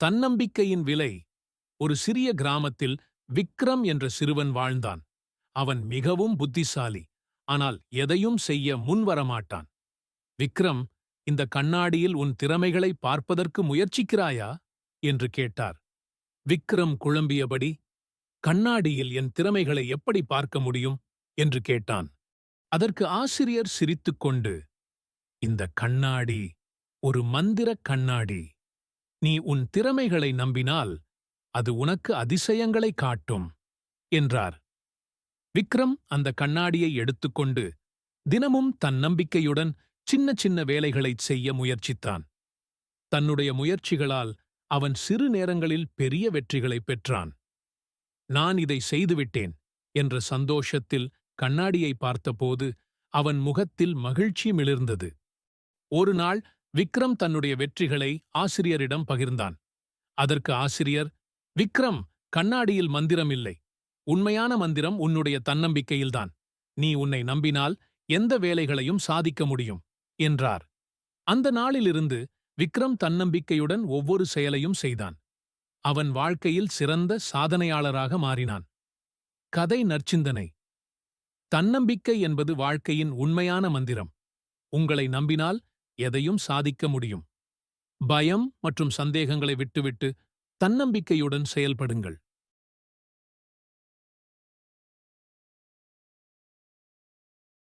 தன்னம்பிக்கையின் விலை ஒரு சிறிய கிராமத்தில் விக்ரம் என்ற சிறுவன் வாழ்ந்தான். அவன் மிகவும் புத்திசாலி ஆனால் எதையும் செய்ய முன்வரமாட்டான் விக்ரம் இந்த கண்ணாடியில் உன் திறமைகளை பார்ப்பதற்கு முயற்சிக்கிறாயா? என்று கேட்டார். விக்ரம் குழம்பியபடி கண்ணாடியில் என் திறமைகளை எப்படி பார்க்க முடியும்? என்று கேட்டான். அதற்கு ஆசிரியர் சிரித்துக்கொண்டு இந்த கண்ணாடி ஒரு மந்திரக் கண்ணாடி. நீ உன் திறமைகளை நம்பினால் அது உனக்கு அதிசயங்களை காட்டும் என்றார். விக்ரம் அந்த கண்ணாடியை எடுத்துக்கொண்டு தினமும் தன் நம்பிக்கையுடன் சின்ன சின்ன வேலைகளைச் செய்ய முயற்சித்தான். தன்னுடைய முயற்சிகளால் அவன் சிறு நேரங்களில் பெரிய வெற்றிகளைப் பெற்றான். நான் இதை செய்துவிட்டேன் என்ற சந்தோஷத்தில் கண்ணாடியை பார்த்தபோது அவன் முகத்தில் மகிழ்ச்சி மிளிர்ந்தது. ஒரு நாள் விக்ரம் தன்னுடைய வெற்றிகளை ஆசிரியரிடம் பகிர்ந்தான். அதற்கு ஆசிரியர் விக்ரம் கண்ணாடியில் மந்திரம் இல்லை. உண்மையான மந்திரம் உன்னுடைய தன்னம்பிக்கையில்தான். நீ உன்னை நம்பினால் எந்த வேலைகளையும் சாதிக்க முடியும் என்றார். அந்த நாளிலிருந்து விக்ரம் தன்னம்பிக்கையுடன் ஒவ்வொரு செயலையும் செய்தான். அவன் வாழ்க்கையில் சிறந்த சாதனையாளராக மாறினான். கதை நற்சிந்தனை. தன்னம்பிக்கை என்பது வாழ்க்கையின் உண்மையான மந்திரம். உங்களை நம்பினால் எதையும் சாதிக்க முடியும். பயம் மற்றும் சந்தேகங்களை விட்டுவிட்டு தன்னம்பிக்கையுடன் செயல்படுங்கள்.